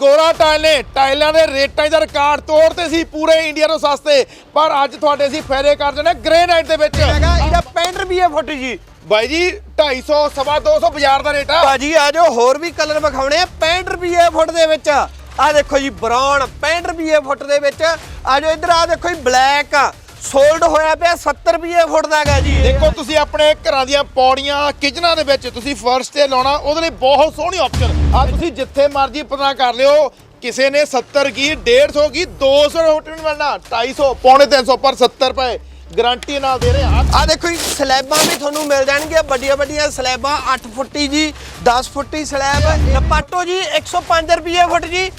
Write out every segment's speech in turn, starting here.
ਗੋਰਾ ਟਾਇਲ ਨੇ ਟਾਈਲਾਂ ਦੇ ਰੇਟਾਂ ਦਾ ਰਿਕਾਰਡ ਤੋੜਤੇ ਸੀ ਪੂਰੇ ਇੰਡੀਆ ਤੋਂ ਸਸਤੇ। ਪਰ ਅੱਜ ਤੁਹਾਡੇ ਅਸੀਂ ਫਾਇਦੇ ਕਰ ਦੇਣੇ ਗ੍ਰੇਨਾਈਟ ਦੇ ਵਿੱਚ। ਹੈਗਾ ਇਹਦਾ 65 ਰੁਪਏ ਫੁੱਟ ਜੀ। ਬਾਈ ਜੀ 250 ਸਵਾ 200 ਬਾਜ਼ਾਰ ਦਾ ਰੇਟ ਆ। ਭਾਜੀ ਆ ਜਾਓ ਹੋਰ ਵੀ ਕਲਰ ਵਿਖਾਉਣੇ ਆ 65 ਰੁਪਏ ਫੁੱਟ ਦੇ ਵਿੱਚ। ਆ ਦੇਖੋ ਜੀ ਬਰਾਊਨ 65 ਰੁਪਏ ਫੁੱਟ ਦੇ ਵਿੱਚ। ਆ ਜਾਓ ਇੱਧਰ ਆ ਦੇਖੋ ਜੀ ਬਲੈਕ। ਸੋਲਡ ਹੋਇਆ ਪਿਆ 70 ਰੁਪਏ ਫੁੱਟ ਦਾ ਹੈਗਾ ਜੀ। ਦੇਖੋ ਤੁਸੀਂ ਆਪਣੇ ਘਰਾਂ ਦੀਆਂ ਪੌੜੀਆਂ ਕਿਚਨਾਂ ਦੇ ਵਿੱਚ ਤੁਸੀਂ ਫਰਸ਼ ਤੇ ਲਾਉਣਾ ਉਹਦੇ ਲਈ ਬਹੁਤ ਸੋਹਣੀ ਆਪਸ਼ਨ ਆ ਤੁਸੀਂ ਜਿੱਥੇ ਮਰਜ਼ੀ ਪਤਾ ਕਰ ਲਿਓ ਕਿਸੇ ਨੇ 70 ਕੀ 150 ਕੀ 200 ਰੁਪਏ ਨਹੀਂ ਮਿਲਣਾ 250 ਪੌਣੇ 300 ਪਰ 70 ਰੁਪਏ ਗਾਰੰਟੀ ਨਾਲ ਦੇ ਰਹੇ ਆ ਆ ਦੇਖੋ ਜੀ ਸਲੈਬਾਂ ਵੀ ਤੁਹਾਨੂੰ ਮਿਲ ਜਾਣਗੀਆਂ ਵੱਡੀਆਂ ਵੱਡੀਆਂ ਸਲੈਬਾਂ 8 ਫੁੱਟੀ ਜੀ 10 ਫੁੱਟੀ ਸਲੈਬ ਨਪਾਟੋ ਜੀ 105 ਰੁਪਏ ਫੁੱਟ ਜੀ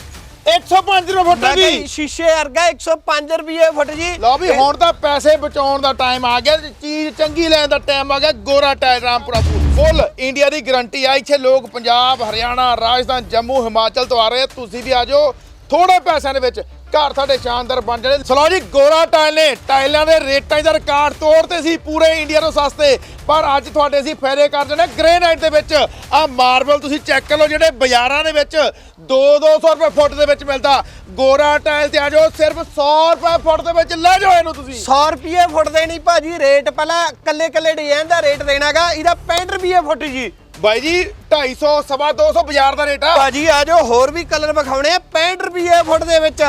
105 ਰੁਪਏ ਫੁੱਟ ਮੈਂ ਜੀ, ਸ਼ੀਸ਼ੇ ਵਰਗਾ 105 ਰੁਪਏ ਫੁੱਟ ਜੀ। ਲਓ ਵੀ ਹੁਣ ਤਾਂ ਪੈਸੇ ਬਚਾਉਣ ਦਾ ਟਾਈਮ ਆ ਗਿਆ ਚੀਜ਼ ਚੰਗੀ ਲੈਣ ਦਾ ਟਾਈਮ ਆ ਗਿਆ ਗੋਰਾ ਟਾਇਲ ਰਾਮਪੁਰਾ ਫੁੱਲ ਇੰਡੀਆ ਦੀ ਗਾਰੰਟੀ ਆ ਇੱਥੇ ਲੋਕ ਪੰਜਾਬ ਹਰਿਆਣਾ ਰਾਜਸਥਾਨ ਜੰਮੂ ਹਿਮਾਚਲ ਤੋਂ ਆ ਰਹੇ ਆ। ਤੁਸੀਂ ਵੀ ਆ ਜਾਓ। ਥੋੜੇ ਪੈਸਿਆਂ ਦੇ ਵਿੱਚ ਘਰ ਤੁਹਾਡੇ ਸ਼ਾਨਦਾਰ ਬਣ ਜਾਣੇ। ਸਲੋ ਜੀ ਗੋਰਾ ਟਾਇਲ ਨੇ। ਟਾਈਲਾਂ ਦੇ ਰੇਟਾਂ ਦਾ ਰਿਕਾਰਡ ਤੋੜਤੇ ਸੀ ਪੂਰੇ ਇੰਡੀਆ ਤੋਂ ਸਸਤੇ। ਪਰ ਅੱਜ ਤੁਹਾਡੇ ਅਸੀਂ ਫਾਇਦੇ ਕਰ ਦੇਣੇ ਗ੍ਰੇਨਾਈਟ ਦੇ ਵਿੱਚ। ਆ ਮਾਰਬਲ ਤੁਸੀਂ ਚੈੱਕ ਕਰ ਲਓ ਜਿਹੜੇ ਬਾਜ਼ਾਰਾਂ ਦੇ ਵਿੱਚ 2-200 ਰੁਪਏ ਫੁੱਟ ਦੇ ਵਿੱਚ ਮਿਲਦਾ। ਗੋਰਾ ਟਾਇਲ ਤੇ ਆ ਜਾਓ ਸਿਰਫ 100 ਰੁਪਏ ਫੁੱਟ ਦੇ ਵਿੱਚ ਲੈ ਜਾਓ ਇਹਨੂੰ ਤੁਸੀਂ। 100 ਰੁਪਏ ਫੁੱਟ ਦੇ ਨਹੀਂ ਭਾਜੀ ਰੇਟ ਪਹਿਲਾਂ ਕੱਲੇ ਕੱਲੇ ਡਿਜ਼ਾਈਨ ਦਾ ਰੇਟ ਦੇਣਾਗਾ ਇਹਦਾ 65 ਰੁਪਏ ਫੁੱਟ ਜੀ। ਬਾਈ ਜੀ 250 ਸਵਾ 200 ਬਾਜ਼ਾਰ ਦਾ ਰੇਟ ਆ। ਭਾਜੀ ਆ ਜਾਓ ਹੋਰ ਵੀ ਕਲਰ ਵਿਖਾਉਣੇ ਆ 65 ਰੁਪਏ ਫੁੱਟ ਦੇ ਵਿੱਚ।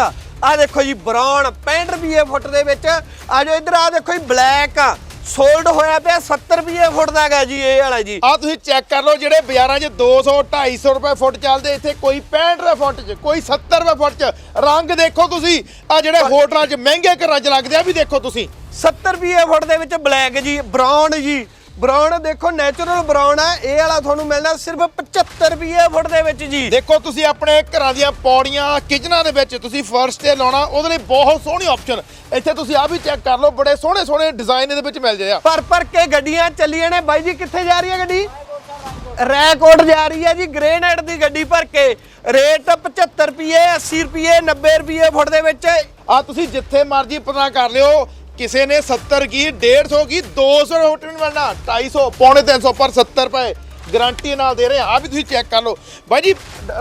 ਆ ਦੇਖੋ ਜੀ ਬਰਾਊਨ 65 ਰੁਪਏ ਫੁੱਟ ਦੇ ਵਿੱਚ। ਆ ਜਾਓ ਇੱਧਰ ਆ ਦੇਖੋ ਜੀ ਬਲੈਕ। ਸੋਲਡ ਹੋਇਆ ਪਿਆ 70 ਰੁਪਏ ਫੁੱਟ ਦਾ ਹੈਗਾ ਜੀ ਇਹ ਵਾਲਾ ਜੀ। ਆ ਤੁਸੀਂ ਚੈੱਕ ਕਰ ਲਓ ਜਿਹੜੇ ਬਾਜ਼ਾਰਾਂ 'ਚ 200 250 ਰੁਪਏ ਫੁੱਟ ਚੱਲਦੇ ਇੱਥੇ ਕੋਈ 65 ਰੁਪਏ ਫੁੱਟ 'ਚ ਕੋਈ 70 ਰੁਪਏ ਫੁੱਟ 'ਚ। ਰੰਗ ਦੇਖੋ ਤੁਸੀਂ ਆ ਜਿਹੜੇ ਹੋਟਲਾਂ 'ਚ ਮਹਿੰਗੇ ਘਰਾਂ 'ਚ ਲੱਗਦੇ ਆ ਵੀ ਦੇਖੋ ਤੁਸੀਂ। 70 ਰੁਪਏ ਫੁੱਟ ਦੇ ਵਿੱਚ ਬਲੈਕ ਜੀ ਬਰਾਊਨ ਜੀ। ਬਰਾਊਨ ਦੇਖੋ ਨੈਚੁਰਲ ਬਰਾਊਨ ਹੈ। ਇਹ ਵਾਲਾ ਤੁਹਾਨੂੰ ਮਿਲਣਾ ਸਿਰਫ 75 ਰੁਪਏ ਫੁੱਟ ਦੇ ਵਿੱਚ ਜੀ। ਦੇਖੋ ਤੁਸੀਂ ਆਪਣੇ ਘਰਾਂ ਦੀਆਂ ਪੌੜੀਆਂ ਕਿਚਨਾਂ ਦੇ ਵਿੱਚ ਤੁਸੀਂ ਫਰਸ਼ ਤੇ ਲਾਉਣਾ ਉਹਦੇ ਲਈ ਬਹੁਤ ਸੋਹਣੀ ਆਪਸ਼ਨ ਇੱਥੇ ਤੁਸੀਂ ਆ ਵੀ ਚੈੱਕ ਕਰ ਲਓ ਬੜੇ ਸੋਹਣੇ ਸੋਹਣੇ ਡਿਜ਼ਾਈਨ ਇਹਦੇ ਵਿੱਚ ਮਿਲ ਜਾਂਦੇ ਆ। ਪਰ ਪਰ ਕੇ ਗੱਡੀਆਂ ਚੱਲੀਆਂ ਨੇ। ਬਾਈ ਜੀ ਕਿੱਥੇ ਜਾ ਰਹੀ ਹੈ ਗੱਡੀ? ਰੈਕੋਰਡ ਜਾ ਰਹੀ ਹੈ ਜੀ ਗ੍ਰੇਨਾਈਟ ਦੀ ਗੱਡੀ ਭਰ ਕੇ। ਰੇਟ 75 ਰੁਪਏ 80 ਰੁਪਏ 90 ਰੁਪਏ ਫੁੱਟ ਦੇ ਵਿੱਚ। ਆ ਤੁਸੀਂ ਜਿੱਥੇ ਮਰਜ਼ੀ ਪਤਾ ਕਰ ਲਿਓ ਕਿਸੇ ਨੇ 70 ਕੀ 150 ਕੀ 200 ਹੋਟਲ ਨਹੀਂ ਮਿਲਣਾ 250 ਪੌਣੇ 300 ਪਰ 70 ਰੁਪਏ ਗਾਰੰਟੀ ਨਾਲ ਦੇ ਰਹੇ ਆ। ਆਹ ਵੀ ਤੁਸੀਂ ਚੈੱਕ ਕਰ ਲਓ। ਬਾਈ ਜੀ,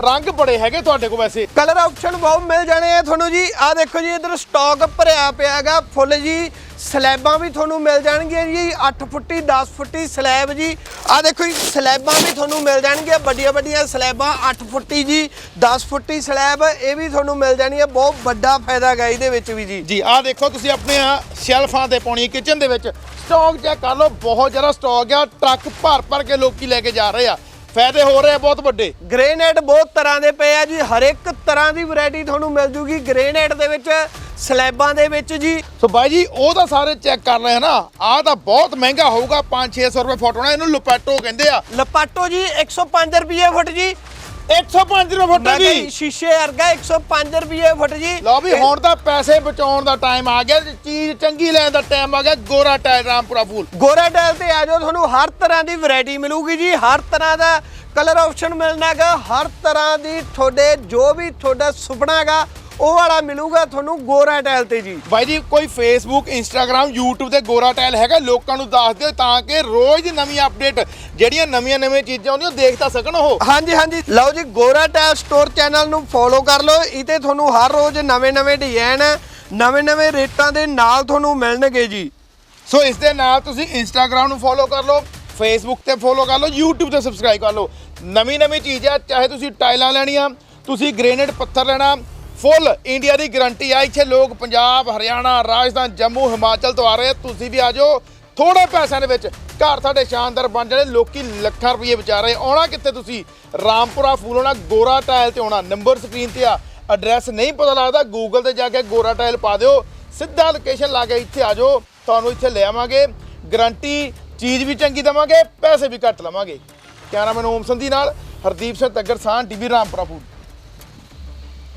ਰੰਗ ਬੜੇ ਹੈਗੇ ਤੁਹਾਡੇ ਕੋਲ ਵੈਸੇ। ਕਲਰ ਆਪਸ਼ਨ ਬਹੁਤ ਮਿਲ ਜਾਣੇ ਆ ਤੁਹਾਨੂੰ ਜੀ। ਆ ਦੇਖੋ ਜੀ, ਇਧਰ ਸਟਾਕ ਭਰਿਆ ਪਿਆ ਹੈਗਾ। ਫੁੱਲ ਜੀ ਸਲੈਬਾਂ ਵੀ ਤੁਹਾਨੂੰ ਮਿਲ ਜਾਣਗੀਆਂ ਜੀ 8 ਫੁੱਟੀ 10 ਫੁੱਟੀ ਸਲੈਬ ਜੀ। ਆ ਦੇਖੋ ਜੀ ਸਲੈਬਾਂ ਵੀ ਤੁਹਾਨੂੰ ਮਿਲ ਜਾਣਗੀਆਂ ਵੱਡੀਆਂ ਵੱਡੀਆਂ ਸਲੈਬਾਂ 8 ਫੁੱਟੀ ਜੀ 10 ਫੁੱਟੀ ਸਲੈਬ ਇਹ ਵੀ ਤੁਹਾਨੂੰ ਮਿਲ ਜਾਣੀ ਹੈ ਬਹੁਤ ਵੱਡਾ ਫਾਇਦਾ ਹੈਗਾ ਇਹਦੇ ਵਿੱਚ ਵੀ ਜੀ। ਜੀ ਆਹ ਦੇਖੋ ਤੁਸੀਂ ਆਪਣੇ ਸ਼ੈਲਫਾਂ ਤੇ ਪਾਉਣੀ ਕਿਚਨ ਦੇ ਵਿੱਚ। ਸਟਾਕ ਚੈੱਕ ਕਰ ਲਓ ਬਹੁਤ ਜ਼ਿਆਦਾ ਸਟਾਕ ਆ ਟਰੱਕ ਭਰ ਭਰ ਕੇ ਲੋਕੀ ਲੈ ਕੇ ਜਾ ਰਹੇ ਆ। ਫਾਇਦੇ ਹੋ ਰਹੇ ਆ ਬਹੁਤ ਵੱਡੇ। ਗ੍ਰੇਨਾਈਟ ਬਹੁਤ ਤਰ੍ਹਾਂ ਦੇ ਪਏ ਆ ਜੀ ਹਰ ਇੱਕ ਤਰ੍ਹਾਂ ਦੀ ਵੈਰਾਈਟੀ ਤੁਹਾਨੂੰ ਮਿਲ ਜੂਗੀ। ਗ੍ਰੇਨਾਈਟ ਦੇ ਵਿੱਚ ਸਲੈਬਾਂ ਦੇ ਵਿੱਚ ਜੀ। ਸੋ ਬਾਈ ਜੀ ਉਹ ਤਾਂ ਸਾਰੇ ਚੈੱਕ ਕਰ ਰਹੇ ਆ ਨਾ। ਆਹ ਤਾਂ ਬਹੁਤ ਮਹਿੰਗਾ ਹੋਊਗਾ 5-600 ਰੁਪਏ ਫੁੱਟ ਹੋਣਾ ਇਹਨੂੰ ਲੁਪੈਟੋ ਕਹਿੰਦੇ ਆ। ਲਪਾਟੋ ਜੀ 105 ਰੁਪਏ ਫੁੱਟ ਜੀ। 105 ਰੁਪਏ ਫੁੱਟ ਮੈਂ ਕਿਹਾ ਜੀ, ਸ਼ੀਸ਼ੇ ਵਰਗਾ 105 ਰੁਪਏ ਫੁੱਟ ਜੀ। ਲਓ ਵੀ ਹੁਣ ਤਾਂ ਪੈਸੇ ਬਚਾਉਣ ਦਾ ਟਾਈਮ ਆ ਗਿਆ। ਤੇ ਚੀਜ਼ ਚੰਗੀ ਲੈਣ ਦਾ ਟਾਈਮ ਆ ਗਿਆ। ਗੋਰਾ ਟਾਇਲ ਰਾਮਪੁਰਾ ਫੂਲ। ਗੋਰਾ ਡੈਲ ਤੇ ਆ ਜਾਓ ਤੁਹਾਨੂੰ ਹਰ ਤਰ੍ਹਾਂ ਦੀ ਵੈਰਾਈਟੀ ਮਿਲੂਗੀ ਜੀ। ਹਰ ਤਰ੍ਹਾਂ ਦਾ ਕਲਰ ਆਪਸ਼ਨ ਮਿਲਣਾਗਾ ਹਰ ਤਰ੍ਹਾਂ ਦੀ ਤੁਹਾਡੇ ਜੋ ਵੀ ਤੁਹਾਡਾ ਸੁਪਨਾ ਹੈਗਾ ਉਹ ਵਾਲਾ ਮਿਲੂਗਾ ਤੁਹਾਨੂੰ ਗੋਰਾ ਡੈਲ ਤੇ ਜੀ। ਬਾਈ ਜੀ ਕੋਈ ਫੇਸਬੁੱਕ ਇੰਸਟਾਗ੍ਰam YouTube ਤੇ ਗੋਰਾ ਟਾਇਲ ਹੈਗਾ ਲੋਕਾਂ ਨੂੰ ਦੱਸ ਦਿਓ ਤਾਂ ਕਿ ਰੋਜ਼ ਨਵੀਂ ਅਪਡੇਟ ਜਿਹੜੀਆਂ ਨਵੀਆਂ ਨਵੀਆਂ ਚੀਜ਼ਾਂ ਆਉਂਦੀਆਂ ਉਹ ਦੇਖ ਤਾਂ ਸਕਣ ਉਹ। ਹਾਂਜੀ ਹਾਂਜੀ। ਲਓ ਜੀ ਗੋਰਾ ਟੈਲ ਸਟੋਰ ਚੈਨਲ ਨੂੰ ਫੋਲੋ ਕਰ ਲਓ। ਇਹ ਤੇ ਤੁਹਾਨੂੰ ਹਰ ਰੋਜ਼ ਨਵੇਂ-ਨਵੇਂ ਡਿਜ਼ਾਈਨ ਨਵੇਂ-ਨਵੇਂ ਰੇਟਾਂ ਦੇ ਨਾਲ ਤੁਹਾਨੂੰ ਮਿਲਣਗੇ ਜੀ। ਸੋ ਇਸ ਦੇ ਨਾਲ ਤੁਸੀਂ ਇੰਸਟਾਗ੍ਰam ਨੂੰ ਫੋਲੋ ਕਰ ਲਓ ਫੇਸਬੁੱਕ ਤੇ ਫੋਲੋ ਕਰ ਲਓ YouTube ਤੇ ਸਬਸਕ੍ਰਾਈਬ ਕਰ ਲਓ। ਨਵੀਂ ਨਵੀਂ ਚੀਜ਼ ਚਾਹੇ ਤੁਸੀਂ ਟਾਈਲਾਂ ਲੈਣੀਆਂ ਤੁਸੀਂ ਗ੍ਰੇਨਾਈਟ ਪੱਥਰ ਲੈਣਾ ਫੁੱਲ ਇੰਡੀਆ ਦੀ ਗਾਰੰਟੀ ਆ। ਇੱਥੇ ਲੋਕ ਪੰਜਾਬ, ਹਰਿਆਣਾ, ਰਾਜਸਥਾਨ, ਜੰਮੂ, ਹਿਮਾਚਲ ਤੋਂ ਆ ਰਹੇ ਤੁਸੀਂ ਵੀ ਆ ਜਾਓ। ਥੋੜੇ ਪੈਸਿਆਂ ਦੇ ਵਿੱਚ ਘਰ ਸਾਡੇ ਸ਼ਾਨਦਾਰ ਬਣ ਜਾਣੇ। ਲੋਕੀ ਲੱਖਾਂ ਰੁਪਏ ਵਿਚਾਰ। ਰਹੇ ਆਉਣਾ ਕਿੱਥੇ ਤੁਸੀਂ? ਰਾਮਪੁਰਾ ਫੂਲ ਹੋਣਾ ਗੋਰਾ ਟਾਇਲ ਤੇ ਆਉਣਾ। ਨੰਬਰ ਸਕਰੀਨ ਤੇ ਆ। ਐਡਰੈਸ ਨਹੀਂ ਪਤਾ ਲੱਗਦਾ। ਗੂਗਲ ਤੇ ਜਾ ਕੇ ਗੋਰਾ ਟਾਇਲ ਪਾ ਦਿਓ। ਸਿੱਧਾ ਲੋਕੇਸ਼ਨ ਲਾ ਕੇ ਇੱਥੇ ਆ ਜਾਓ। ਤੁਹਾਨੂੰ ਇੱਥੇ ਲੈ ਆਵਾਂਗੇ। ਗਰੰਟੀ, ਚੀਜ਼ ਵੀ ਚੰਗੀ ਦੇਵਾਂਗੇ, ਪੈਸੇ ਵੀ ਘੱਟ ਲਵਾਂਗੇ। ਕੈਮਰਾਮੈਨ ਓਮ ਸੰਧੀ ਨਾਲ ਹਰਦੀਪ ਸਿੰਘ ਤੱਗਰ ਸਾਹ ਟੀਵੀ ਰਾਮਪੁਰਾ ਫੂਡ